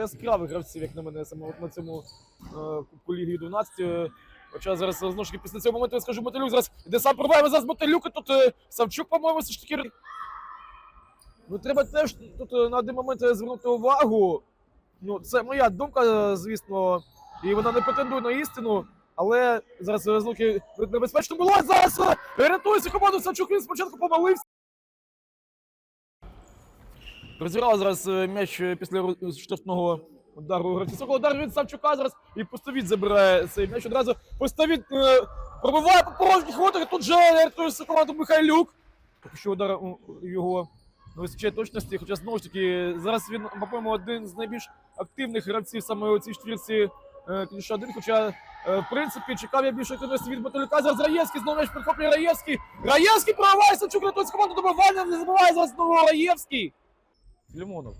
яскравих гравців, як на мене, саме от на цьому е, Кубку Ліги 12. Е, Хоча зараз е, знову ж таки після цього моменту я скажу Мотилюк зараз іде сам пробиває зараз Мотилюк, і тут Савчук, по-моєму, все ж таки. Ну, треба теж тут на один момент звернути увагу. Ну, це моя думка, звісно, і вона не претендує на істину. Але зараз е, з луки небезпечно було. Зараз рятується команду Савчук. Він спочатку помилився. Розіграв зараз е, м'яч е, після ру- штрафного удару гравця Сокола. Удар від Савчука зараз і Постовіт забирає цей м'яч одразу. Постовіт е, пробиває по порожніх воротах. Тут же рятується команду Михайлюк. Поки що удар його не вистачає точності. Хоча знову ж таки зараз він, по-моєму, один з найбільш активних гравців саме у цій штвірці е, Кліша 1. Хоча, е, в принципі, чекав я більше активності від Батулюка. Зараз Раєвський, знову м'яч прихоплює Раєвський. Раєвський прориває Савчук, рятується команду добивання. Не забуває зараз знову Раєвський. Лімонов.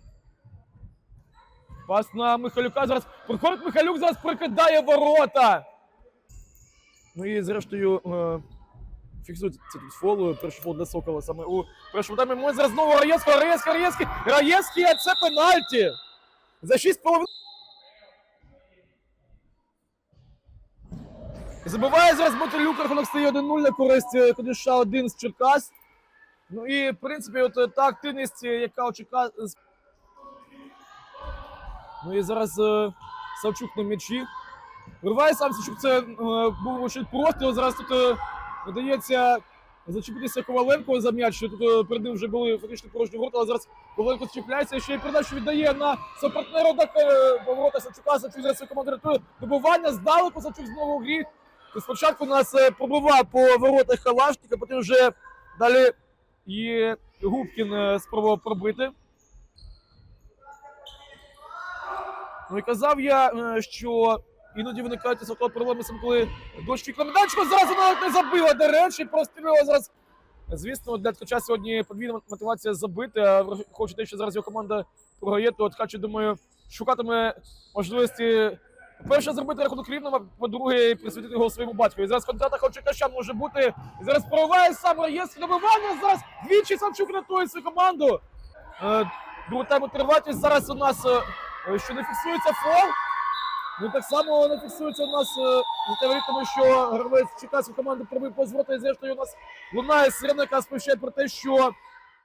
Пас на Михайлюка зараз. Приходить Михайлюк, зараз прикидає ворота. Ну і зрештою. Е, Фіксується тут фол, перший фол для Сокола саме у першому таймі. Ми зараз знову Раєвського, Раєвський, Раєвський, Раєвський, а це пенальті. За 6,5. Забиває зараз Мотилюк, рахунок стає 1-0 на користь е, Кудиша 1 з Черкас. Ну і, в принципі, от е, та активність, е, яка Черкас. Ну і зараз е, Савчук на м'ячі. Вирває сам Савчук, це е, був ще простріл. Зараз тут е, зачепитися Коваленко за м'яч. Тут е, перед ним вже були фактично порожні ворота, але зараз Коваленко зчіпляється ще й передачу віддає на свого партнера так е, поворота Савчука. Савчук зараз свою рятує добування. Здалеку Савчук знову в грі. Спочатку нас е, пробивав по воротах Калашника, потім вже далі і Губкін е, спробував пробити. Ну і казав я, е, що іноді виникають Сокола проблеми коли дощ вікна меданчику. Зараз вона не забила, до речі, прострілила зараз. Звісно, для ткача сьогодні подвійна мотивація забити. А враховуючи те, що зараз його команда програє, то ткач, думаю, шукатиме можливості. Перше зробити рахунок рівним, по-друге, присвятити його своєму батькові. Зараз контратака у Черкаща може бути. Зараз прориває сам Раєвський добивання. Зараз двічі Самчук рятує свою команду. Е, Другий тайм тривати. Зараз у нас е, е, що не фіксується фол. Ну так само не фіксується у нас за тому що гравець Черкаської команди пробив по зворота, і зрештою у нас лунає сирена, яка сповіщає про те, що